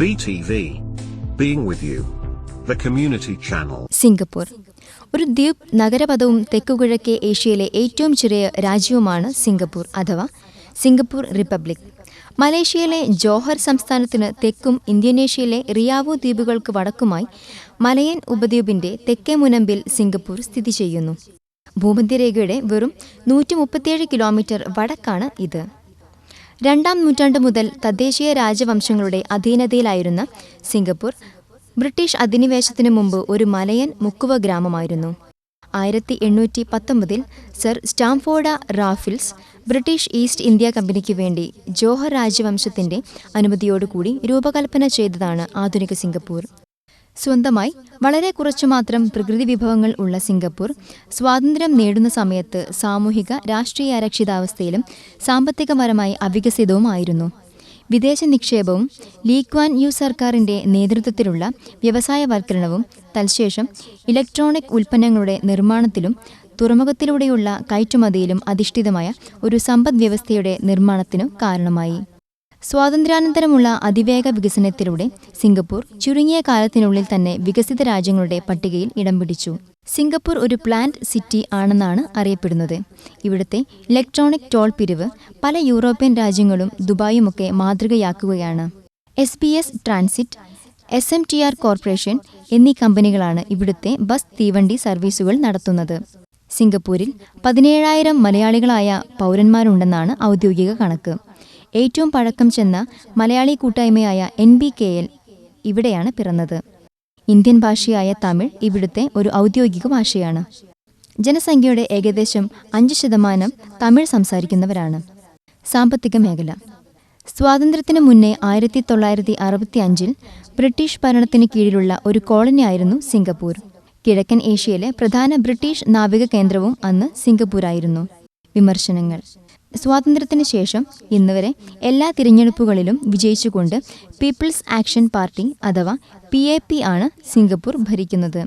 BTV. Being with you. The community channel. Singapore. ഒരു ദ്വീപ് നഗരപഥവും തെക്കുകിഴക്കേ ഏഷ്യയിലെ ഏറ്റവും ചെറിയ രാജ്യവുമാണ് സിംഗപ്പൂർ അഥവാ സിംഗപ്പൂർ റിപ്പബ്ലിക് മലേഷ്യയിലെ ജോഹർ സംസ്ഥാനത്തിന് തെക്കും ഇന്തോനേഷ്യയിലെ റിയാവോ ദ്വീപുകൾക്ക് വടക്കുമായി മലയൻ ഉപദ്വീപിന്റെ തെക്കേ മുനമ്പിൽ സിംഗപ്പൂർ സ്ഥിതി ചെയ്യുന്നു ഭൂമധ്യരേഖയുടെ വെറും നൂറ്റി കിലോമീറ്റർ വടക്കാണ് ഇത് രണ്ടാം നൂറ്റാണ്ട് മുതൽ തദ്ദേശീയ രാജവംശങ്ങളുടെ അധീനതയിലായിരുന്ന സിംഗപ്പൂർ ബ്രിട്ടീഷ് അധിനിവേശത്തിനു മുമ്പ് ഒരു മലയൻ മുക്കുവ ഗ്രാമമായിരുന്നു. ആയിരത്തി എണ്ണൂറ്റി പത്തൊമ്പതിൽ sir Stamford Raffles British East India കമ്പനിക്ക് വേണ്ടി ജോഹർ രാജവംശത്തിന്റെ അനുമതിയോടുകൂടി രൂപകൽപ്പന ചെയ്തതാണ് ആധുനിക സിംഗപ്പൂർ. സ്വന്തമായി വളരെ കുറച്ചു മാത്രം പ്രകൃതി വിഭവങ്ങൾ ഉള്ള സിംഗപ്പൂർ സ്വാതന്ത്ര്യം നേടുന്ന സമയത്ത് സാമൂഹിക രാഷ്ട്രീയ അരക്ഷിതാവസ്ഥയിലും സാമ്പത്തികപരമായി അവികസിതവുമായിരുന്നു. വിദേശ നിക്ഷേപവും ലീക്വാൻ യു സർക്കാരിന്റെ നേതൃത്വത്തിലുള്ള വ്യവസായവൽക്കരണവും തൽശേഷം ഇലക്ട്രോണിക് ഉൽപ്പന്നങ്ങളുടെ നിർമ്മാണത്തിലും തുറമുഖത്തിലൂടെയുള്ള കയറ്റുമതിയിലും അധിഷ്ഠിതമായ ഒരു സമ്പദ് വ്യവസ്ഥയുടെ നിർമ്മാണത്തിനു കാരണമായി. സ്വാതന്ത്ര്യാനന്തരമുള്ള അതിവേഗ വികസനത്തിലൂടെ സിംഗപ്പൂർ ചുരുങ്ങിയ കാലത്തിനുള്ളിൽ തന്നെ വികസിത രാജ്യങ്ങളുടെ പട്ടികയിൽ ഇടം പിടിച്ചു. സിംഗപ്പൂർ ഒരു പ്ലാന്റ് സിറ്റി ആണെന്നാണ് അറിയപ്പെടുന്നത്. ഇവിടുത്തെ ഇലക്ട്രോണിക് ടോൾ പിരിവ് പല യൂറോപ്യൻ രാജ്യങ്ങളും ദുബായുമൊക്കെ മാതൃകയാക്കുകയാണ്. S B S transit S M T R corporation എന്നീ കമ്പനികളാണ് ഇവിടുത്തെ ബസ് തീവണ്ടി സർവീസുകൾ നടത്തുന്നത്. സിംഗപ്പൂരിൽ പതിനേഴായിരം മലയാളികളായ പൗരന്മാരുണ്ടെന്നാണ് ഔദ്യോഗിക കണക്ക്. ഏറ്റവും പഴക്കം ചെന്ന മലയാളി കൂട്ടായ്മയായ എൻ ബി കെ എൽ ഇവിടെയാണ് പിറന്നത്. ഇന്ത്യൻ ഭാഷയായ തമിഴ് ഇവിടുത്തെ ഒരു ഔദ്യോഗിക ഭാഷയാണ്. ജനസംഖ്യയുടെ ഏകദേശം അഞ്ച് ശതമാനം തമിഴ് സംസാരിക്കുന്നവരാണ്. സാമ്പത്തിക മേഖല. സ്വാതന്ത്ര്യത്തിന് മുന്നേ ആയിരത്തി തൊള്ളായിരത്തി അറുപത്തി അഞ്ചിൽ ബ്രിട്ടീഷ് ഭരണത്തിന് കീഴിലുള്ള ഒരു കോളനിയായിരുന്നു സിംഗപ്പൂർ. കിഴക്കൻ ഏഷ്യയിലെ പ്രധാന ബ്രിട്ടീഷ് നാവിക കേന്ദ്രവും അന്ന് സിംഗപ്പൂരായിരുന്നു. വിമർശനങ്ങൾ. സ്വാതന്ത്ര്യത്തിന് ശേഷം ഇന്നുവരെ എല്ലാ തിരഞ്ഞെടുപ്പുകളിലും വിജയിച്ചുകൊണ്ട് പീപ്പിൾസ് ആക്ഷൻ പാർട്ടി അഥവാ പി എ പി ആണ് സിംഗപ്പൂർ ഭരിക്കുന്നത്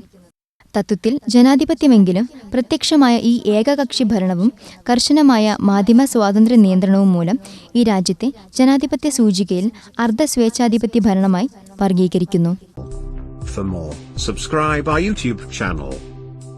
തത്വത്തിൽ ജനാധിപത്യമെങ്കിലും പ്രത്യക്ഷമായ ഈ ഏകകക്ഷി ഭരണവും കർശനമായ മാധ്യമ സ്വാതന്ത്ര്യ നിയന്ത്രണവും മൂലം ഈ രാജ്യത്തെ ജനാധിപത്യ സൂചികയിൽ അർദ്ധ സ്വേച്ഛാധിപത്യ ഭരണമായി വർഗീകരിക്കുന്നു For more, subscribe our YouTube channel.